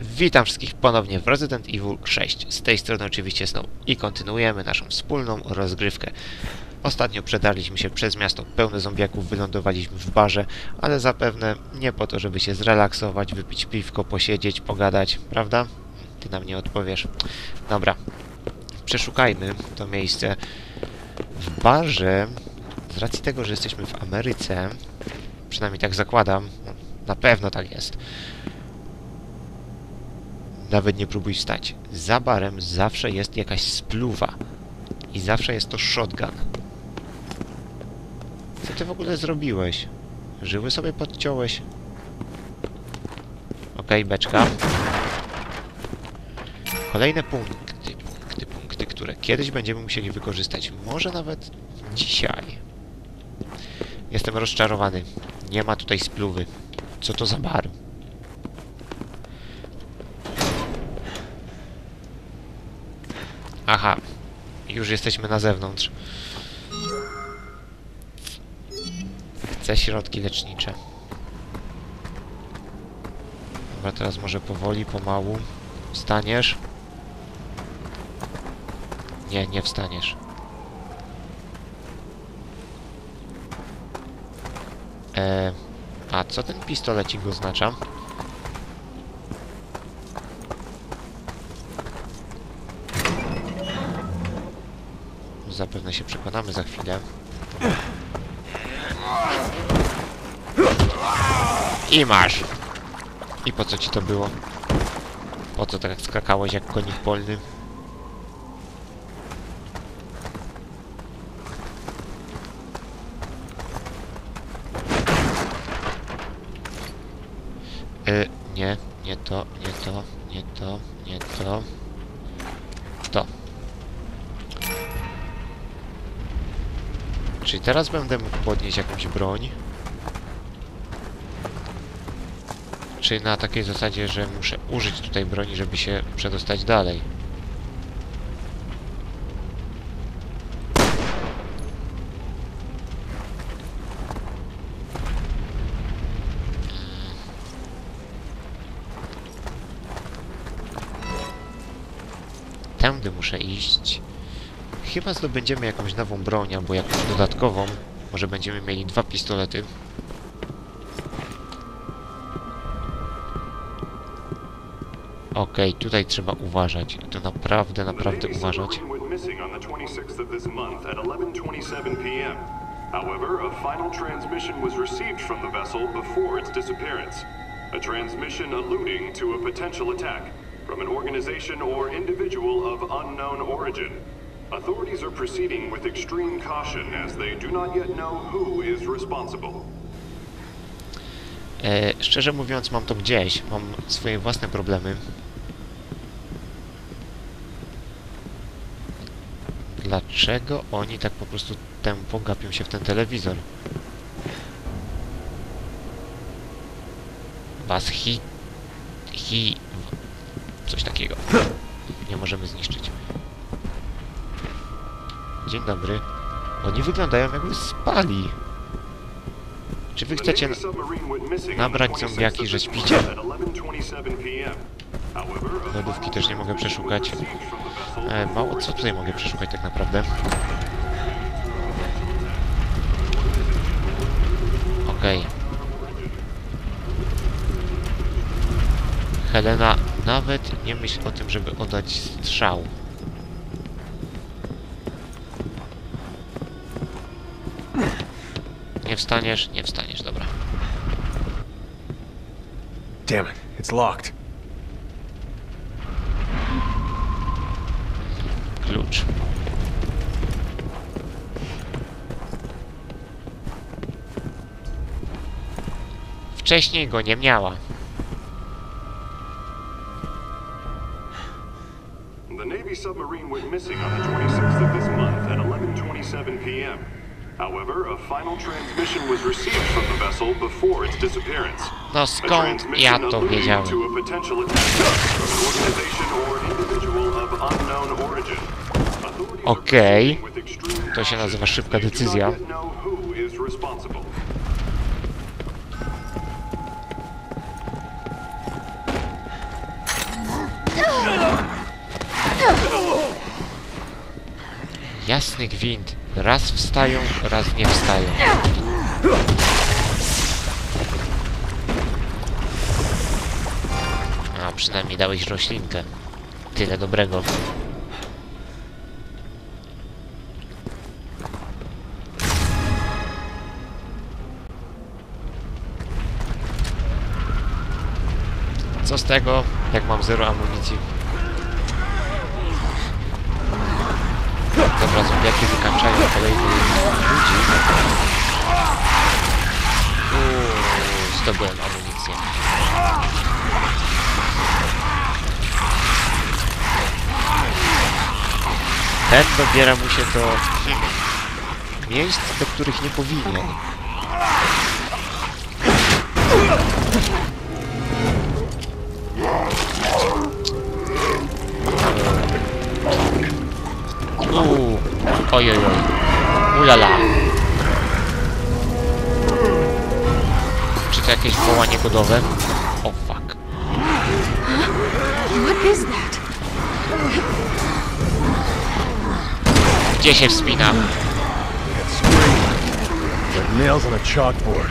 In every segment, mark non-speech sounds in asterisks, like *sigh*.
Witam wszystkich ponownie w Resident Evil 6. Z tej strony oczywiście Snow i kontynuujemy naszą wspólną rozgrywkę. Ostatnio przedarliśmy się przez miasto pełne zombiaków, wylądowaliśmy w barze, ale zapewne nie po to, żeby się zrelaksować, wypić piwko, posiedzieć, pogadać, prawda? Ty nam nie odpowiesz. Dobra, przeszukajmy to miejsce. W barze, z racji tego, że jesteśmy w Ameryce, przynajmniej tak zakładam, na pewno tak jest, nawet nie próbuj wstać. Za barem zawsze jest jakaś spluwa. I zawsze jest to shotgun. Co ty w ogóle zrobiłeś? Żyły sobie podciąłeś? Okej, beczka. Kolejne punkty, punkty, punkty, które kiedyś będziemy musieli wykorzystać. Może nawet dzisiaj. Jestem rozczarowany. Nie ma tutaj spluwy. Co to za bar? Aha, już jesteśmy na zewnątrz. Chcę środki lecznicze. Dobra, teraz może powoli, pomału. Wstaniesz? Nie, nie wstaniesz. Eee, a co ten pistolecik oznacza? Zapewne się przekonamy za chwilę. I masz! I po co ci to było? Po co tak skakałeś jak konik polny? Teraz będę mógł podnieść jakąś broń? Czy na takiej zasadzie, że muszę użyć tutaj broni, żeby się przedostać dalej? Tędy muszę iść. Chyba zdobędziemy jakąś nową broń, albo jakąś dodatkową. Może będziemy mieli dwa pistolety. Okej, tutaj trzeba uważać. To naprawdę, naprawdę uważać. submarine went missing on the 26th of this month at 11:27 p.m. However, a final transmission was received from the vessel before its disappearance. A transmission alluding to a potential attack from an organization or individual of unknown origin. Authorities are proceeding with extreme caution as they do not yet know who is responsible. E, szczerze mówiąc, mam to gdzieś. Mam swoje własne problemy. Dlaczego oni tak po prostu tępo gapią się w ten telewizor? Was hi... hi... coś takiego. Nie możemy zniszczyć. Dzień dobry. Oni wyglądają jakby spali. Czy wy chcecie... Nabrać 26th zombiaki, że śpicie? month at 11:27 p.m. However, a Lodówki też nie mogę przeszukać. E, mało co tutaj mogę przeszukać tak naprawdę. Okej. Helena, nawet nie myśl o tym, żeby oddać strzał. Nie wstaniesz? Nie wstaniesz, dobra. Damn it, it's locked. Klucz. Wcześniej go nie miała. The Navy submarine went missing on the 26th of this month at 11:27 p.m. However, a final transmission was received from the vessel before its disappearance. No skąd ja to wiedziałem? to a potential attack from an organization or individual of unknown origin. Authorities are Okej. extreme To się nazywa szybka decyzja. Jasny gwint. Raz wstają, raz nie wstają. A, przynajmniej dałeś roślinkę. Tyle dobrego. Co z tego, jak mam zero amunicji? Dobra, zombiaki wykańczają kolejnych ludzi. Uuu, zdobyłem amunicję. Ten dobiera mu się do miejsc, do których nie powinien. Oj, oj, oj. Ulala. Czy to jakieś wołanie godowe? O, fuck. What is that? Gdzie się wspina? Nails on a chalkboard.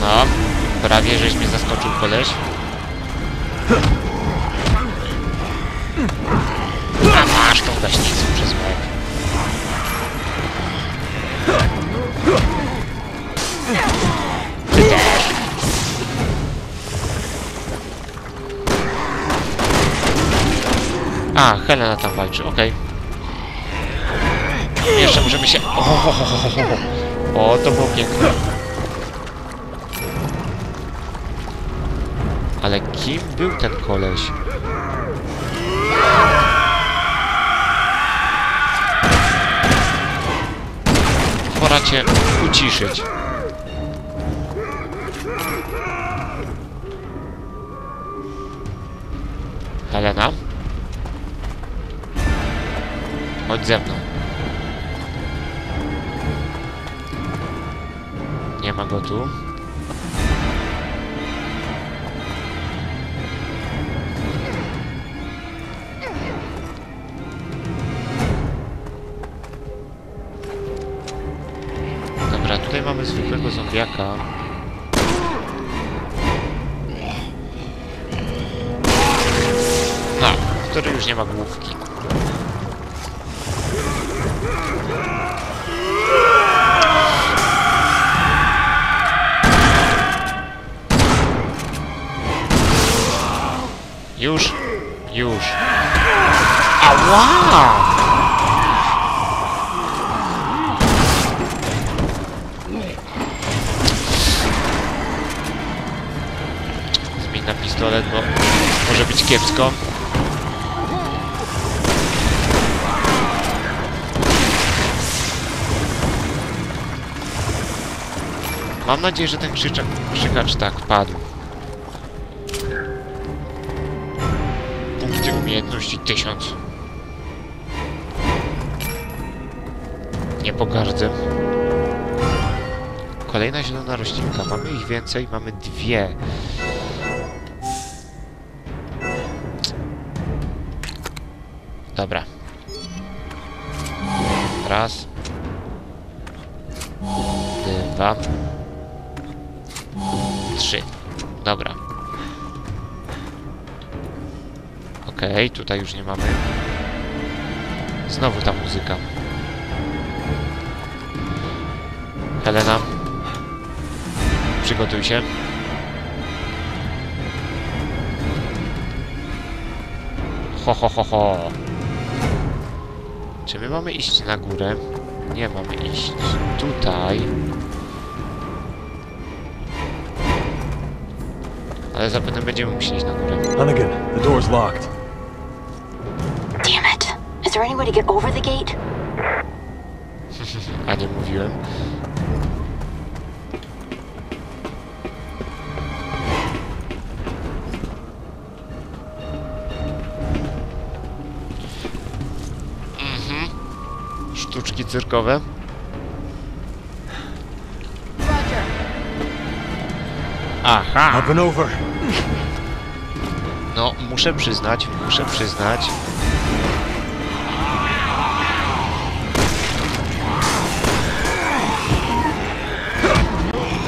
No, prawie żeś mnie zaskoczył koleś. A masz tą gaśnicą przez łeb. A, Helena tam walczy, okej. Jeszcze możemy się... O, ho, ho, ho, ho. o, to było piękne. Ale kim był ten koleś? Pora cię uciszyć. Helena? Chodź ze mną. Nie ma go tu. Tutaj mamy zwykłego zombiaka. No, który już nie ma główki. Już, już. Ała! Pistolet, bo może być kiepsko. Mam nadzieję, że ten krzyczak, krzykacz tak padł. Punkty umiejętności 1000. Nie pogardzę. Kolejna zielona roślinka. Mamy ich więcej, mamy dwie. Dobra. Raz. Dwa. Trzy. Dobra. Okej, tutaj już nie mamy. Znowu ta muzyka. Helena. Przygotuj się. Ho, ho, ho, ho. Czy my mamy iść na górę? Nie mamy iść tutaj. Ale zapewne będziemy musieli iść na górę. Hunnigan, the door's locked. Damn it. Is there any way to get over the gate? *laughs* A nie mówiłem. Sztuczki cyrkowe. Aha! No, muszę przyznać, muszę przyznać.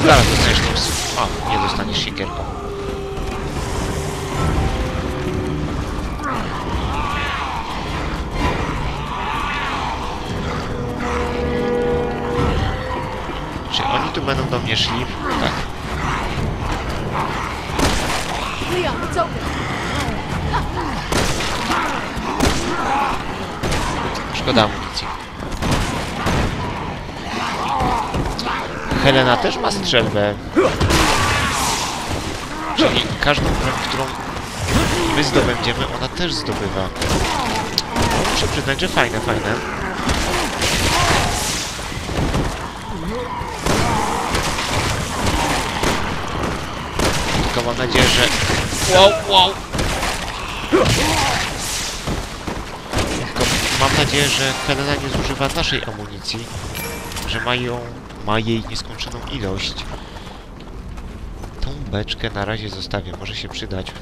Zaraz dostaniesz news. O, nie dostaniesz siekierką. Będą do mnie szli? Tak. Szkoda amunicji. Helena też ma strzelbę. Czyli każdą broń, którą my zdobędziemy, ona też zdobywa. Muszę przyznać, że fajne, fajne. Mam nadzieję, że... Wow, wow! Tylko mam nadzieję, że Helena nie zużywa naszej amunicji, że ma ją, ma jej nieskończoną ilość. Tą beczkę na razie zostawię, może się przydać.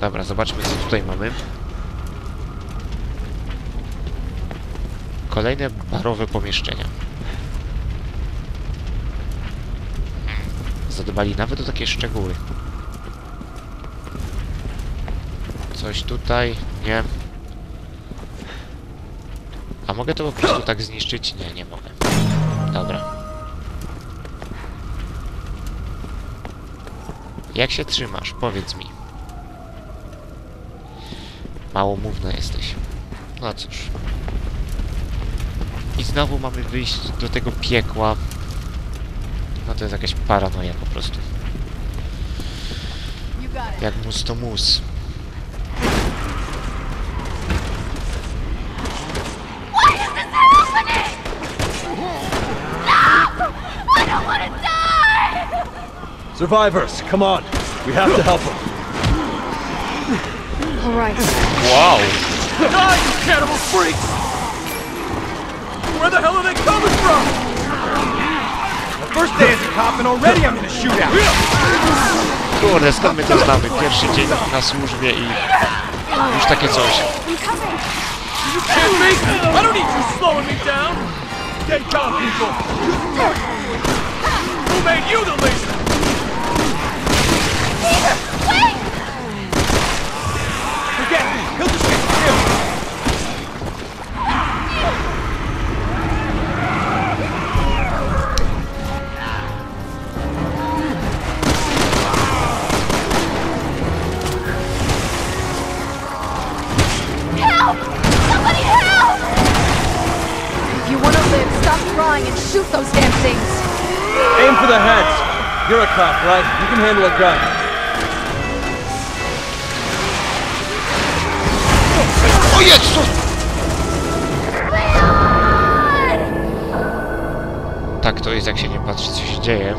Dobra, zobaczmy co tutaj mamy. Kolejne barowe pomieszczenia. Zadbali nawet o takie szczegóły. Coś tutaj? Nie. A mogę to po prostu tak zniszczyć? Nie, nie mogę. Dobra. Jak się trzymasz? Powiedz mi. Małomówna jesteś. No cóż. I znowu mamy wyjść do tego piekła. No to jest jakaś paranoja po prostu. You got it. Jak mus to mus. Survivors, come on. We have to help them. All right. Wow! Die, you cannibal freaks! Where the hell are they coming from? First day as a cop and already I'm in a shootout. Kurde, skąd my to znamy? Pierwszy dzień na służbie i już takie coś. You me? I don't need you slowing me down. Get calm, people. Who made you the leader? Forget it. He'll just crying and shoot those damn things. Aim for the heads. You're a cop, right? You can handle a gun. O Jezu! Tak to jest, jak się nie patrzy, co się dzieje.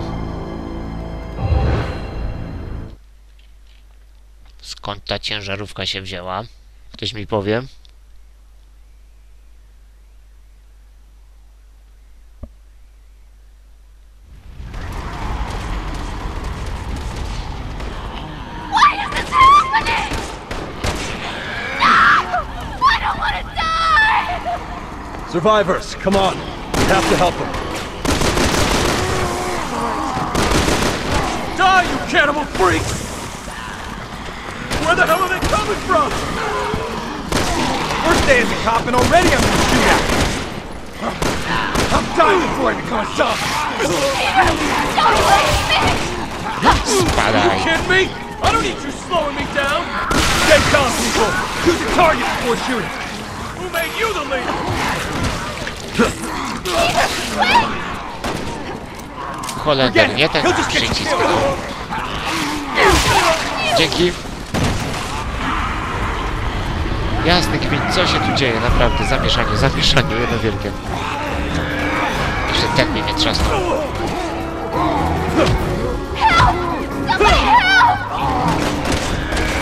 Skąd ta ciężarówka się wzięła? Ktoś mi powie? Survivors, come on. We have to help them. Die, you cannibal freaks! Where the hell are they coming from? First day as a cop and already I'm in a shootout. I'm dying before I become a zombie. Spadaj! kidding me? I don't need you slowing me down. Stay calm, people. Choose a target before shooting. Who made you the leader? Holender, nie ten przycisk. Dzięki. Jasny gwint, co się tu dzieje? Naprawdę, zamieszanie, zamieszanie, jedno wielkie. Jeszcze ten mnie nie trzasnął.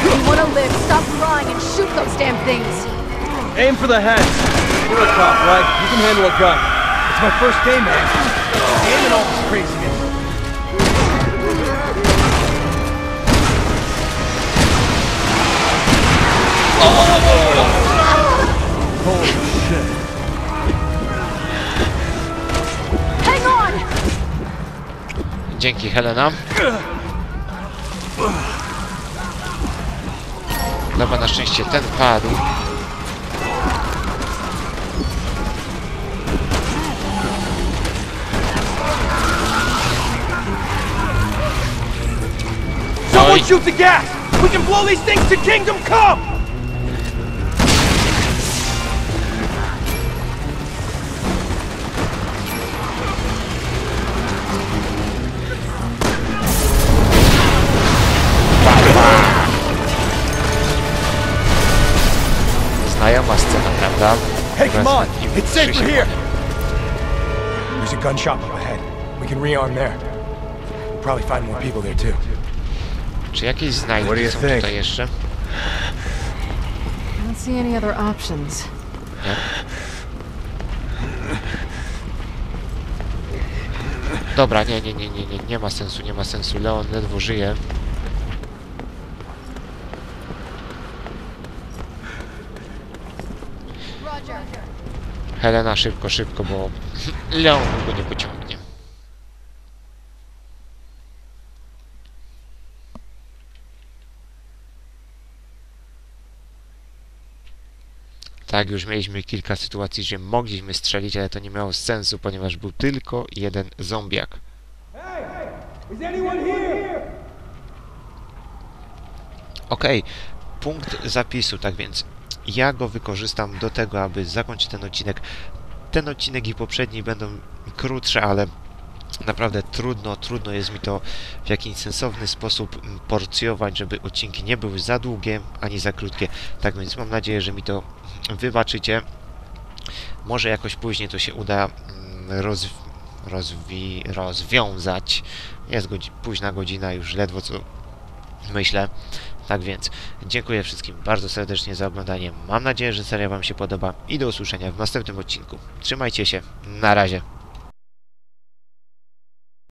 You want to live, stop crying and shoot those damn things. Aim for the heads. You're a cop, right? You can handle a gun. It's my first day, man. Damn it all this craziness. Holy shit. Hang on! Dzięki Helena. Dobra, na szczęście ten padł. Shoot the gas! We can blow these things to Kingdom Come! Znajoma scena, prawda? Hey, come on! It's safer 3 się here! There's a gun shop up ahead. We can rearm there. We'll probably find more people there too. Czy jakieś znajdki są think? tutaj jeszcze? I don't see any other options. Nie? Dobra, nie, nie, nie, nie, nie, nie ma sensu, nie ma sensu. Leon ledwo żyje. Helena, szybko, szybko, bo *laughs* Leon go nie pociągnie. Tak, już mieliśmy kilka sytuacji, że mogliśmy strzelić, ale to nie miało sensu, ponieważ był tylko jeden zombiak. Okej, punkt zapisu, tak więc ja go wykorzystam do tego, aby zakończyć ten odcinek. Ten odcinek i poprzedni będą krótsze, ale naprawdę trudno, trudno jest mi to w jakiś sensowny sposób porcjować, żeby odcinki nie były za długie, ani za krótkie. Tak więc mam nadzieję, że mi to wybaczycie. Może jakoś później to się uda mm, rozw rozwi rozwiązać. Jest godzi późna godzina, już ledwo co myślę. Tak więc dziękuję wszystkim bardzo serdecznie za oglądanie. Mam nadzieję, że seria Wam się podoba i do usłyszenia w następnym odcinku. Trzymajcie się, na razie.